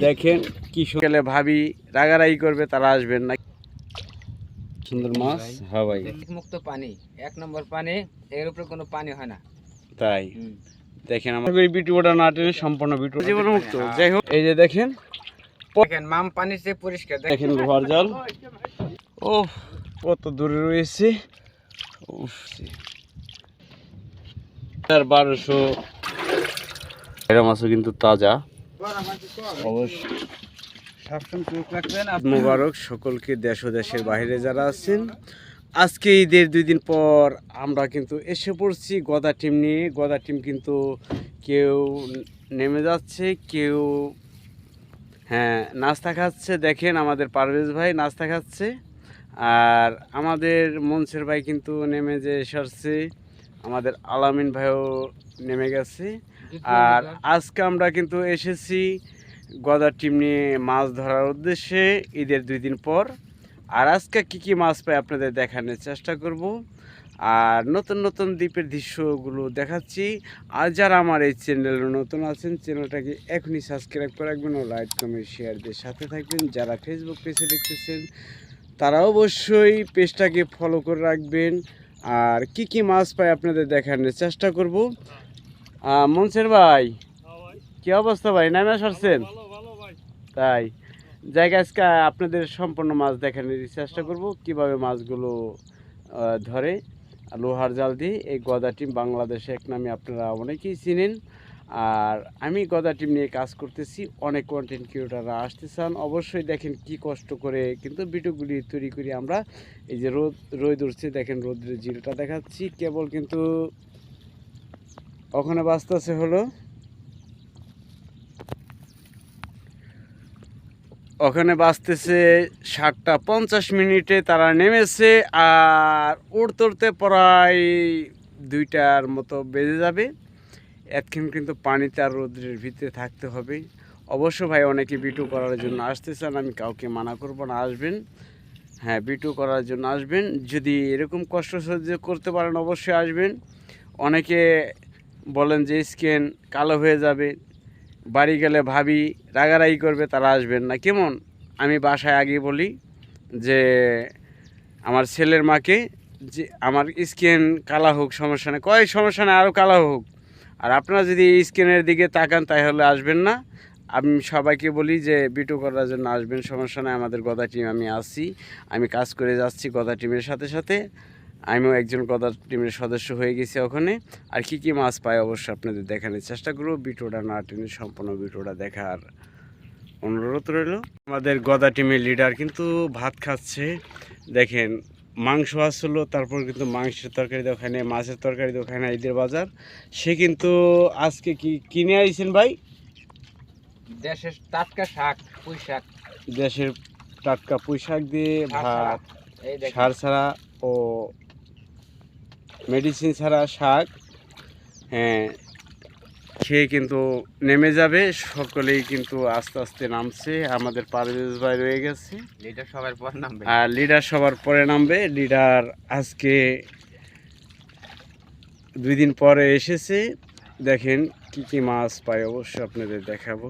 দেখেন কি সকালে ভাবি রাগারাগি করবে তারা আসবেন না। সুন্দর মাছ? হ্যাঁ ভাই। মুক্ত পানি। এক নম্বর পানি এর উপরে কোনো পানি হয় না। তাই? দেখেন আমার এই বিটুটা না টেনে সম্পূর্ণ বিটু জীবন মুক্ত যাই হোক। এই যে দেখেন দেখেন মাম পানি চেয়ে পরিষ্কার দেখেন। ঘর জল। ও কত দূরে রয়েছে। উফ, বারোশো। এরা মাছও কিন্তু তাজা। মুবারক সকলকে দেশ ও দেশের বাইরে যারা আছেন, আজকে ঈদের দুই দিন পর আমরা কিন্তু এসে পড়ছি গদা টিম নিয়ে। গদা টিম কিন্তু কেউ নেমে যাচ্ছে, কেউ হ্যাঁ নাস্তা খাচ্ছে। দেখেন আমাদের পারভেজ ভাই নাস্তা খাচ্ছে, আর আমাদের মনসের ভাই কিন্তু নেমে যে এসে আমাদের আলামিন ভাইও নেমে গেছে। আর আজকে আমরা কিন্তু এসেছি গদার টিম নিয়ে মাছ ধরার উদ্দেশ্যে ঈদের দুই দিন পর। আর আজকে কী কী মাছ পাই আপনাদের দেখানোর চেষ্টা করব। আর নতুন নতুন দ্বীপের দৃশ্যগুলো দেখাচ্ছি। আর যারা আমার এই চ্যানেলে নতুন আছেন চ্যানেলটাকে এখনই সাবস্ক্রাইব করে রাখবেন ও লাইক কমেন্ট শেয়ার দিয়ে সাথে থাকবেন। যারা ফেসবুক পেজে দেখতেছেন তারা অবশ্যই পেজটাকে ফলো করে রাখবেন। আর কি কি মাছ পাই আপনাদের দেখানোর চেষ্টা করব। মনসের ভাই কি অবস্থা ভাই? নামে সরছেন তাই। জায়গা আজকে আপনাদের সম্পূর্ণ মাছ দেখানোর চেষ্টা করব। কীভাবে মাছগুলো ধরে লোহার জাল দিয়ে এই গদাটি বাংলাদেশে এক নামে আপনারা অনেকেই চিনেন। আর আমি গদা টিম নিয়ে কাজ করতেছি, অনেক কন্টেন্ট ক্রিয়েটাররা আসতে চান, অবশ্যই দেখেন কি কষ্ট করে কিন্তু ভিডিওগুলি তৈরি করি আমরা। এই যে রোদ রোদ উঠছে, দেখেন রোদ্রের জিলটা দেখাচ্ছি, কেবল কিন্তু ওখানে বাঁচতেছে হলো। ওখানে বাঁচতেছে সাতটা পঞ্চাশ মিনিটে তারা নেমেছে আর উড়তে উড়তে প্রায় দুইটার মতো বেজে যাবে। এতক্ষণ কিন্তু পানিতে আর রোদ্রের ভিতরে থাকতে হবে অবশ্য ভাই অনেকে বিটু করার জন্য আসতে চান আমি কাউকে মানা করব না, আসবেন। হ্যাঁ বিটু করার জন্য আসবেন। যদি এরকম কষ্ট সহ্য করতে পারেন, অবশ্যই আসবেন। অনেকে বলেন যে, স্কিন কালো হয়ে যাবে, বাড়ি গেলে ভাবি রাগারাগি করবে, তারা আসবেন না। কেমন? আমি বাসায় আগে বলি যে, আমার ছেলের মাকে যে, আমার স্কিন কালা হোক, সমস্যা নেই। কয়, সমস্যা নেই আরও কালা হোক। আর আপনারা যদি এই স্কিনের দিকে তাকান, তাহলে আসবেন না। আমি সবাইকে বলি যে, বিটু করার জন্য আসবেন, সমস্যা নেই, আমাদের গদা টিম আমি আসছি আমি কাজ করে যাচ্ছি গদা টিমের সাথে সাথে। আমিও একজন গদা টিমের সদস্য হয়ে গেছি ওখানে। আর কি কি মাছ পাই অবশ্যই আপনাদের দেখানোর চেষ্টা করব। বিটোটা না টেনে সম্পূর্ণ বিটোটা দেখার অনুরোধ রইল। আমাদের গদা টিমের লিডার কিন্তু ভাত খাচ্ছে। দেখেন মাংস আসলো তারপর কিন্তু মাংসের তরকারি দোকানে মাছের তরকারি দোকানে ঈদের বাজার। সে কিন্তু আজকে কি কিনে আইছেন ভাই? দেশের টাটকা শাক পুঁই শাক। দেশের টাটকা পুঁই শাক দিয়ে ভাত সার ছাড়া ও মেডিসিন ছাড়া শাক। হ্যাঁ খেয়ে কিন্তু নেমে যাবে সকলেই কিন্তু আস্তে আস্তে নামছে। আমাদের পারভেজ ভাই রয়ে গেছে। লিডার সবার পর নামবে। আর লিডার সবার পরে নামবে। লিডার আজকে দুই দিন পরে এসেছে। দেখেন কি কি মাছ পাই অবশ্যই আপনাদের দেখাবো।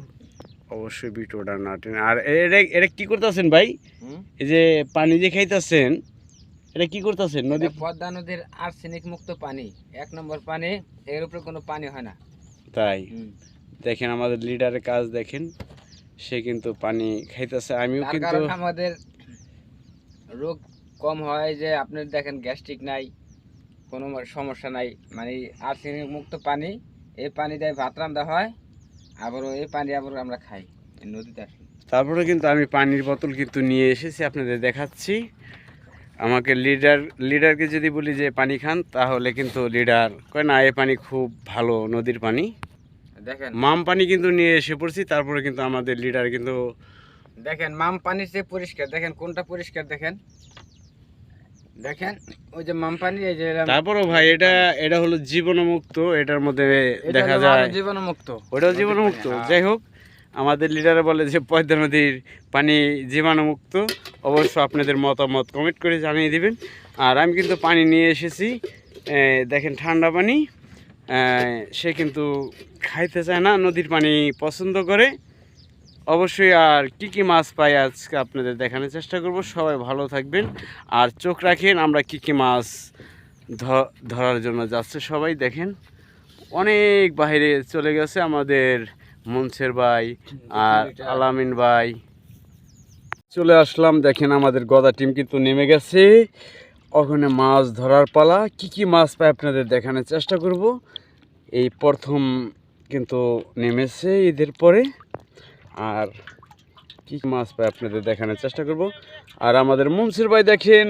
অবশ্যই বিটোটা না টেনে। আর এটা এটা কি করতেছেন ভাই? এই যে পানি যে খাইতেছেন এটা কি করতেছেন? নদী পদ্মা নদীর আর্সেনিক মুক্ত পানি। এক নম্বর পানি এর উপরে কোনো পানি হয় না। তাই। দেখেন আমাদের লিডারের কাজ দেখেন সে কিন্তু পানি খাইতেছে আমিও কিন্তু আমাদের রোগ কম হয় যে আপনার দেখেন গ্যাস্ট্রিক নাই কোনো সমস্যা নাই মানে আর্সেনিক মুক্ত পানি এই পানি দিয়ে ভাত রান্না হয় আবার এই পানি আবার আমরা খাই নদীতে আসলে। তারপরে কিন্তু আমি পানির বোতল কিন্তু নিয়ে এসেছি আপনাদের দেখাচ্ছি। আমাকে লিডার লিডারকে যদি বলি যে পানি খান তাহলে কিন্তু লিডার কয় না এই পানি খুব ভালো নদীর পানি। দেখেন। মাম পানি কিন্তু নিয়ে এসে পড়ছি তারপরে কিন্তু আমাদের লিডার কিন্তু দেখেন মাম পানির চেয়ে পরিষ্কার দেখেন কোনটা পরিষ্কার দেখেন। দেখেন ওই যে মাম পানি এই যে তারপরেও ভাই এটা এটা হলো জীবাণুমুক্ত এটার মধ্যে দেখা যায়। মানব জীবাণুমুক্ত ওটাও জীবাণুমুক্ত হ্যাঁ। যাই হোক আমাদের লিডারে বলে যে, পদ্মা নদীর পানি জীবাণুমুক্ত। অবশ্য আপনাদের মতামত কমেন্ট করে জানিয়ে দিবেন। আর আমি কিন্তু পানি নিয়ে এসেছি। দেখেন ঠান্ডা পানি। সে কিন্তু খাইতে চায় না, নদীর পানি পছন্দ করে। অবশ্যই আর কি কি মাছ পাই আজকে আপনাদের দেখানোর চেষ্টা করব। সবাই ভালো থাকবেন। আর চোখ রাখেন, আমরা কি কি মাছ ধরার জন্য যাচ্ছে সবাই দেখেন। অনেক বাইরে চলে গেছে আমাদের মনসের ভাই আর আলামিন ভাই। চলে আসলাম দেখেন আমাদের গদা টিম কিন্তু নেমে গেছে। ওখানে মাছ ধরার পালা। কি কি মাছ পাই আপনাদের দেখানোর চেষ্টা করব। এই প্রথম কিন্তু নেমেছে ঈদের পরে। আর কি কি মাছ পাই আপনাদের দেখানোর চেষ্টা করব। আর আমাদের মনসুর ভাই দেখেন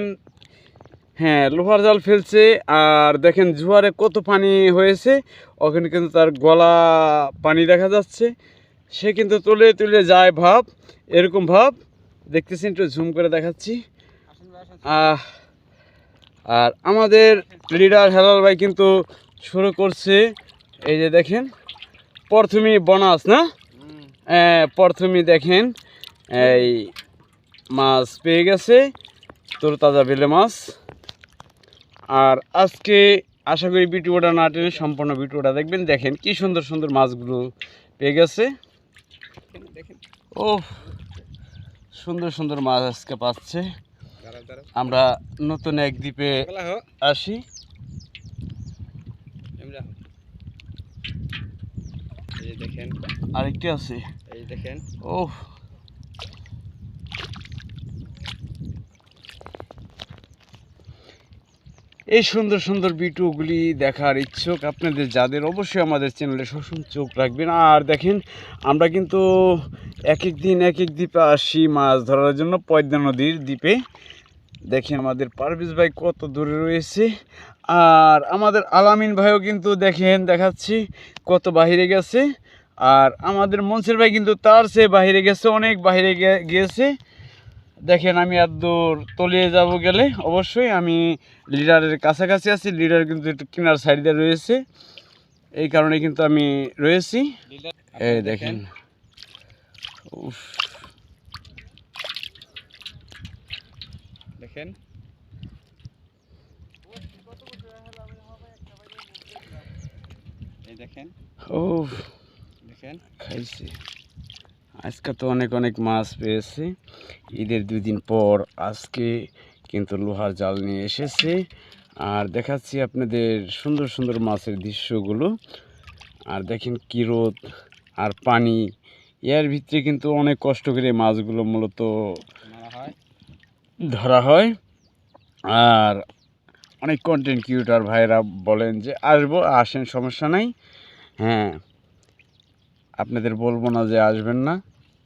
হ্যাঁ লোহার জাল ফেলছে আর দেখেন জোয়ারে কত পানি হয়েছে। ওখানে কিন্তু তার গলা পানি দেখা যাচ্ছে। সে কিন্তু তুলে তুলে যায় ভাব এরকম ভাব। দেখতেছেন একটু ঝুম করে দেখাচ্ছি। আর আমাদের লিডার হেলাল ভাই কিন্তু শুরু করছে। এই যে দেখেন প্রথমেই বোনাস না? হ্যাঁ, প্রথমেই দেখেন এই মাছ পেয়ে গেছে। তোর তাজা বেলে মাছ। আর আজকে আশা করি ভিডিওটা না টেনে সম্পূর্ণ ভিডিওটা দেখবেন। দেখেন কি সুন্দর সুন্দর মাছগুলো পেয়ে গেছে। ও সুন্দর সুন্দর মাছ আজকে পাচ্ছে। আমরা নতুন এক দ্বীপে আসি। দেখেন। আরেকটি আছে। এই দেখেন। ও এই সুন্দর সুন্দর ভিডিওগুলি দেখার ইচ্ছুক আপনাদের যাদের, অবশ্যই আমাদের চ্যানেলে সবসময় চোখ রাখবেন। আর দেখেন, আমরা কিন্তু এক এক দিন এক এক দ্বীপে আসি মাছ ধরার জন্য পদ্মা নদীর দ্বীপে। দেখেন আমাদের পারভেজ ভাই কত দূরে রয়েছে। আর আমাদের আলামিন ভাইও কিন্তু দেখেন, দেখাচ্ছি কত বাহিরে গেছে। আর আমাদের মনসুর ভাই কিন্তু তার সে বাইরে গেছে, অনেক বাইরে গে- গিয়েছে। দেখেন আমি আর দূর তলিয়ে যাব গেলে অবশ্যই আমি লিডারের কাছাকাছি আছি। লিডার কিন্তু একটু কিনার সাইডে রয়েছে। এই কারণে কিন্তু আমি রয়েছি। এই দেখেন। উফ, দেখেন। দেখেন। উফ। দেখেন। খাইছি। আজকে তো অনেক অনেক মাছ পেয়েছি। ঈদের দুই দিন পর আজকে কিন্তু লোহার জাল নিয়ে এসেছে। আর দেখাচ্ছি আপনাদের সুন্দর সুন্দর মাছের দৃশ্যগুলো। আর দেখেন কি রোদ আর পানি। এর ভিতরে কিন্তু অনেক কষ্ট করে মাছগুলো মূলত ধরা হয়। আর অনেক কন্টেন্ট ক্রিয়েটার ভাইরা বলেন যে, আসব, আসেন, সমস্যা নাই। হ্যাঁ আপনাদের বলব না যে আসবেন না।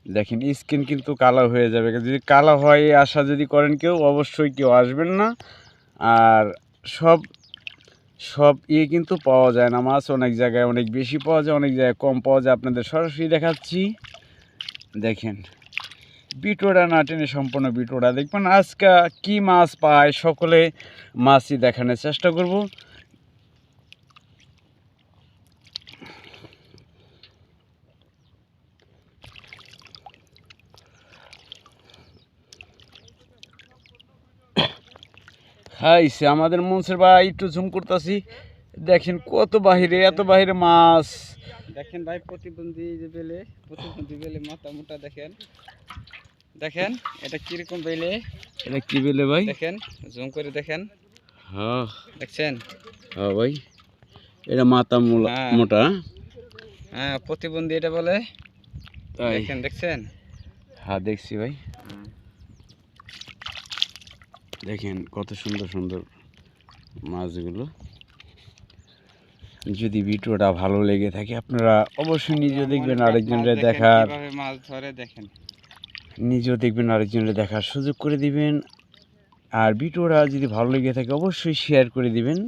দেখেন স্কিন কিন্তু কালো হয়ে যাবে। যদি কালো হয় আশা যদি করেন কেউ, অবশ্যই কেউ আসবেন না। আর সব সব ইয়ে কিন্তু পাওয়া যায় না। মাছ অনেক জায়গায় অনেক বেশি পাওয়া যায়, অনেক জায়গায় কম পাওয়া যায়। আপনাদের সরাসরি দেখাচ্ছি। দেখেন বিটোটা না টেনে সম্পূর্ণ বিটোটা দেখবেন, আজকে কি মাছ পায়, সকলে মাছই দেখানোর চেষ্টা করব। খাইছে আমাদের মনসের ভাই একটু ঝুম করতেছি। দেখেন কত বাহিরে এত বাহিরে মাছ। দেখেন ভাই প্রতিবন্ধী যে বেলে প্রতিবন্ধী বেলে মাথা মোটা দেখেন। দেখেন এটা কীরকম বেলে? এটা কি বেলে ভাই? দেখেন জুম করে দেখেন। হ্যাঁ। দেখছেন? হ্যাঁ ভাই এটা মাথা হ্যাঁ। মোটা। হ্যাঁ প্রতিবন্ধী এটা বলে। দেখেন দেখছেন? হ্যাঁ দেখছি ভাই। দেখেন কত সুন্দর সুন্দর মাছগুলো। যদি ভিডিওটা ভালো লেগে থাকে আপনারা অবশ্যই নিজেও দেখবেন আরেকজনের দেখার মাছ ধরে দেখেন। নিজেও দেখবেন আরেকজনের দেখার সুযোগ করে দিবেন। আর ভিডিওটা যদি ভালো লেগে থাকে অবশ্যই শেয়ার করে দিবেন।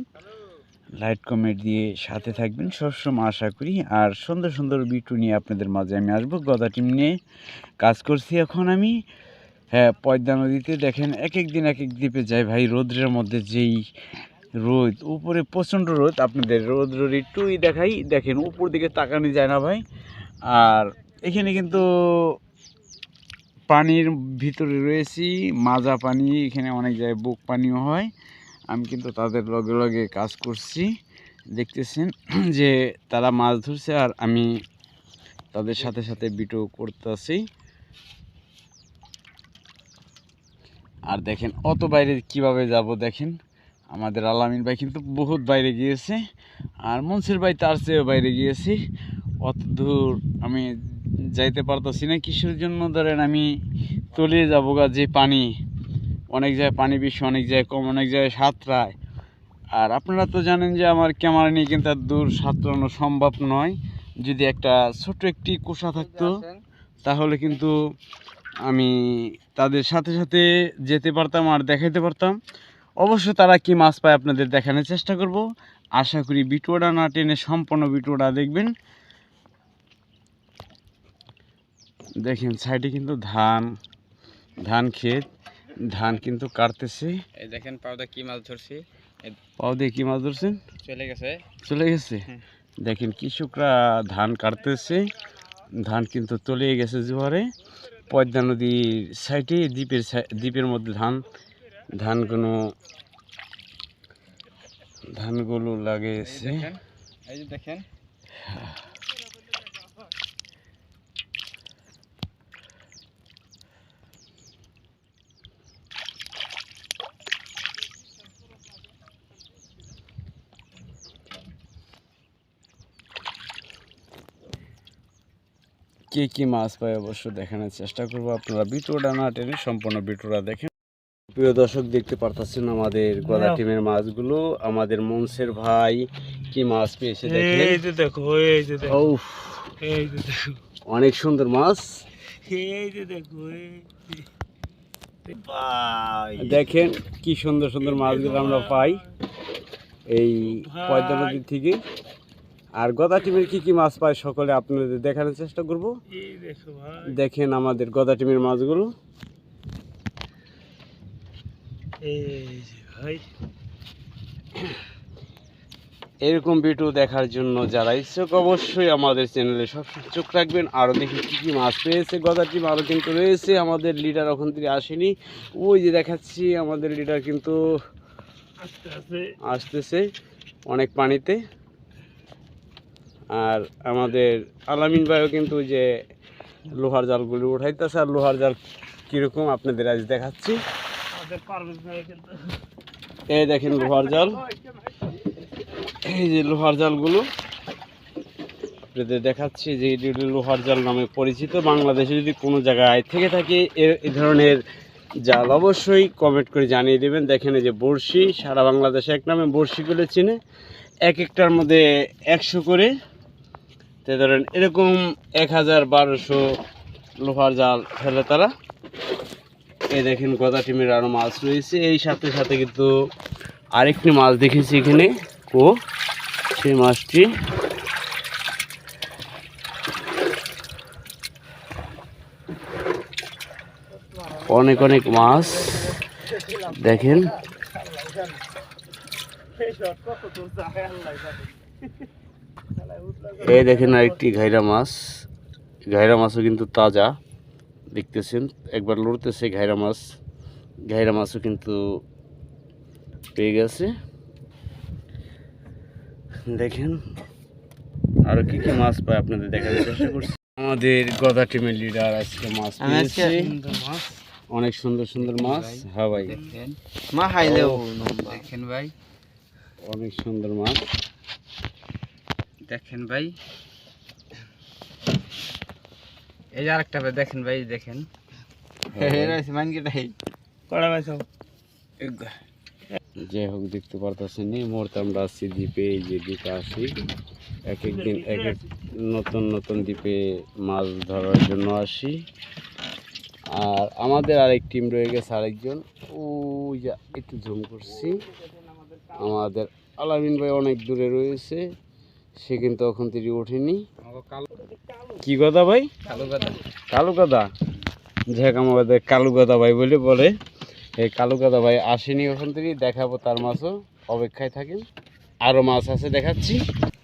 লাইট কমেন্ট দিয়ে সাথে থাকবেন। সবসময় আশা করি আর সুন্দর সুন্দর ভিডিও নিয়ে আপনাদের মাঝে আমি আসব। গদা টিম নিয়ে কাজ করছি এখন আমি। হ্যাঁ পদ্মা নদীতে দেখেন এক এক দিন এক এক দ্বীপে যায় ভাই, রোদ্রের মধ্যে যেই রোদ, উপরে প্রচণ্ড রোদ, আপনাদের রৌদ্রের একটুই দেখাই, দেখেন উপর দিকে তাকানো যায় না ভাই, আর এখানে কিন্তু পানির ভিতরে রয়েছি, মাজা পানি, এখানে অনেক জায়গায় বুক পানিও হয়, আমি কিন্তু তাদের লগে লগে কাজ করছি, দেখতেছেন যে তারা মাছ ধরছে আর আমি তাদের সাথে সাথে ভিডিও করতেছি। আর দেখেন অত বাইরে কীভাবে যাব দেখেন? আমাদের আলামিন ভাই কিন্তু বহুত বাইরে গিয়েছে আর মনসুর ভাই তার চেয়েও বাইরে গিয়েছি। অত দূর আমি যাইতে পারতাছি না কিসের জন্য ধরেন আমি তলিয়ে যাব গা যে পানি? অনেক জায়গায় পানি বেশি অনেক জায়গায় কম অনেক জায়গায় সাঁতরায়। আর আপনারা তো জানেন যে আমার ক্যামেরা নিয়ে কিন্তু আর দূর সাঁতরানো সম্ভব নয়। যদি একটা ছোট একটি কোষা থাকতো তাহলে কিন্তু আমি তাদের সাথে সাথে যেতে পারতাম আর দেখাইতে পারতাম। অবশ্য তারা কি মাছ পায় আপনাদের দেখানোর চেষ্টা করব। আশা করি বিটুয়াটা না টেনে সম্পূর্ণ বিটুয়াটা দেখবেন। দেখেন সাইডে কিন্তু ধান ধান ক্ষেত ধান কিন্তু কাটতেছে। এই দেখেন পাউদা কি মাছ ধরছি। পাও দিয়ে কি মাছ ধরছেন চলে গেছে। চলে গেছে? দেখেন কৃষকরা ধান কাটতেছে। ধান কিন্তু তলিয়ে গেছে জোয়ারে। পদ্মা নদীর সাইডে দ্বীপের দ্বীপের মধ্যে ধান ধানগুলো ধানগুলো লাগে লাগিয়েছে এই যে দেখেন। কে কি মাছ পায় অবশ্য দেখানোর চেষ্টা করব আপনারা। ভিডিওটা না টেনে সম্পূর্ণ ভিডিওটা দেখেন। প্রিয় দর্শক দেখতে পারতেছেন আমাদের গলা টিমের মাছগুলো। আমাদের মনসের ভাই কি মাছ পেয়েছে দেখেন। এই যে দেখো এই যে দেখো। এই যে দেখো। অনেক সুন্দর মাছ। এই যে দেখো দেখেন কি সুন্দর সুন্দর মাছগুলো আমরা পাই এই পদ্মা নদীর থেকে। আর গদা টিমের কি কি মাছ পায় সকলে আপনাদের দেখানোর চেষ্টা করব? দেখেন আমাদের গদা টিমের মাছগুলো। এরকম ভিডিও দেখার জন্য যারা ইচ্ছুক অবশ্যই আমাদের চ্যানেলে সবসময় চোখ রাখবেন। আরও দেখি কী কী মাছ পেয়েছে। গদা টিম আরও কিন্তু রয়েছে। আমাদের লিডার ওখান থেকে আসেনি। ওই যে দেখাচ্ছি আমাদের লিডার কিন্তু আস্তে আস্তে। আসতেছে অনেক পানিতে। আর আমাদের আলামিন ভাইও কিন্তু যে লোহার জালগুলো উঠাইতেছে আর লোহার জাল কীরকম আপনাদের আজ দেখাচ্ছি। এই দেখেন লোহার জাল। এই যে লোহার জালগুলো। আপনাদের দেখাচ্ছি যে এটি লোহার জাল নামে পরিচিত। বাংলাদেশে যদি কোনো জায়গায় থেকে থাকে এ- এই ধরনের জাল অবশ্যই কমেন্ট করে জানিয়ে দেবেন। দেখেন এই যে বড়শি সারা বাংলাদেশে এক নামে বড়শিগুলো চিনে। এক একটার মধ্যে একশো করে তো ধরেন এরকম এক হাজার বারোশো লোহার জাল ফেলে তারা। এই দেখেন গদা টিমের আরও মাছ রয়েছে। এই সাথে সাথে কিন্তু আরেকটি মাছ দেখেছি এখানে। ও, সেই মাছটি। অনেক অনেক মাছ। দেখেন। এই দেখেন আরেকটি ঘাইরা মাছ। ঘাইরা মাছও কিন্তু তাজা দেখতেছেন। একবার লড়তেছে ঘাইরা মাছ। ঘাইরা মাছও কিন্তু পেয়ে গেছে। দেখেন আরও কি কি মাছ পায় আপনাদের দেখার চেষ্টা করছি। আমাদের গদা টিমের লিডার আজকে মাছ পেয়েছে। অনেক সুন্দর সুন্দর মাছ। হ্যাঁ ভাই। মা হাইলেও। দেখেন ভাই। অনেক সুন্দর মাছ। দেখেন ভাই। এই যে আরেকটা ভাই দেখেন ভাই দেখেন। কড়া মাছ যাই হোক দেখতে পারতেছেন মুহূর্তে আমরা আসছি দ্বীপে এই যে দ্বীপে আসি এক এক দিন এক এক নতুন নতুন দ্বীপে মাছ ধরার জন্য আসি। আর আমাদের আরেক টিম রয়ে গেছে আরেকজন। যা একটু জুম করছি। আমাদের আলামিন ভাই অনেক দূরে রয়েছে। সে কিন্তু ওখান থেকে ওঠেনি। কি কথা ভাই? কালো গাদা। কালু গাদা? যাক আমাদের কালু গাদা ভাই বলে বলে। এই কালু গাদা ভাই আসেনি ওখান থেকে দেখাবো তার মাছও। অপেক্ষায় থাকেন। আরও মাছ আছে দেখাচ্ছি।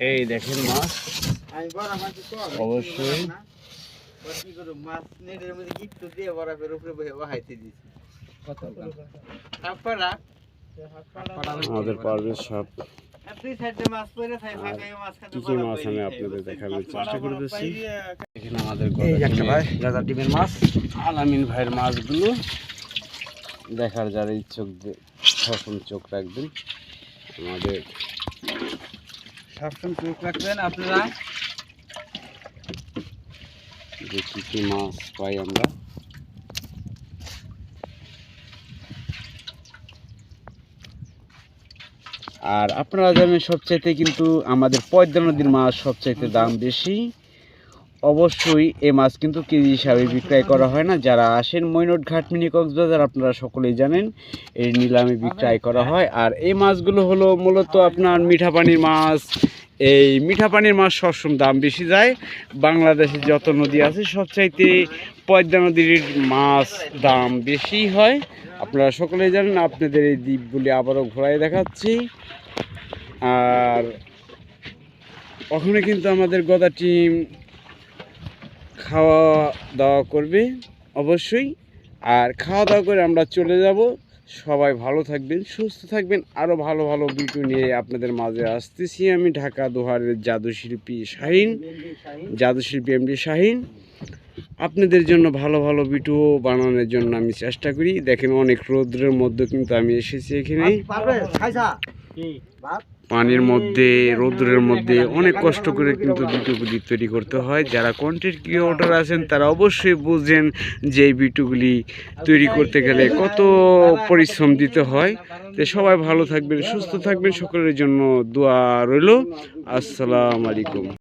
এই দেখেন মাছ। আমি বড় মাছ অবশ্যই। আমাদের পারবে সব কি মাছ আমি আপনাদের দেখানোর চেষ্টা করতেছি। এখানে আমাদের গাদা টিমের? মাছ। আলামিন ভাইয়ের মাছগুলো দেখার যারা ইচ্ছুক সবসময় চোখ রাখবেন। আমাদের সবসময় চোখ রাখবেন আপনারা। যে কী কী মাছ পাই আমরা। আর আপনারা জানেন সবচাইতে কিন্তু আমাদের পদ্মা নদীর মাছ সবচাইতে দাম বেশি। অবশ্যই এ মাছ কিন্তু কেজি হিসাবে বিক্রয় করা হয় না। যারা আসেন মৈনট ঘাট মিনি কক্সবাজার আপনারা সকলেই জানেন এই নিলামে বিক্রয় করা হয়। আর এই মাছগুলো হলো মূলত আপনার মিঠা পানির মাছ এই মিঠা পানির মাছ সবসময় দাম বেশি যায়। বাংলাদেশে যত নদী আছে, সবচাইতে পদ্মা নদীর মাছ দাম বেশি হয়। আপনারা সকলেই জানেন, আপনাদের এই দ্বীপগুলি আবারও ঘোরায় দেখাচ্ছি। আর ওখানে কিন্তু আমাদের গদা টিম খাওয়া দাওয়া করবে, অবশ্যই। আর খাওয়া দাওয়া করে আমরা চলে যাব। সবাই ভালো থাকবেন সুস্থ থাকবেন। আরও ভালো ভালো ভিডিও নিয়ে আপনাদের মাঝে আসতেছি আমি ঢাকা দোহারের জাদুশিল্পী শাহিন। জাদুশিল্পী এমডি শাহিন। আপনাদের জন্য ভালো ভালো ভিডিও বানানোর জন্য আমি চেষ্টা করি। দেখেন অনেক রৌদ্রের মধ্যে কিন্তু আমি এসেছি এখানে। পানির মধ্যে, রৌদ্রের মধ্যে অনেক কষ্ট করে কিন্তু বিটুগুলি তৈরি করতে হয়। যারা কন্টেন্ট ক্রিয়েটর আছেন, তারা অবশ্যই বুঝেন যে এই বিটুগুলি তৈরি করতে গেলে কত পরিশ্রম দিতে হয়। তো সবাই ভালো থাকবেন, সুস্থ থাকবেন, সকলের জন্য দোয়া রইল। আসসালামু আলাইকুম।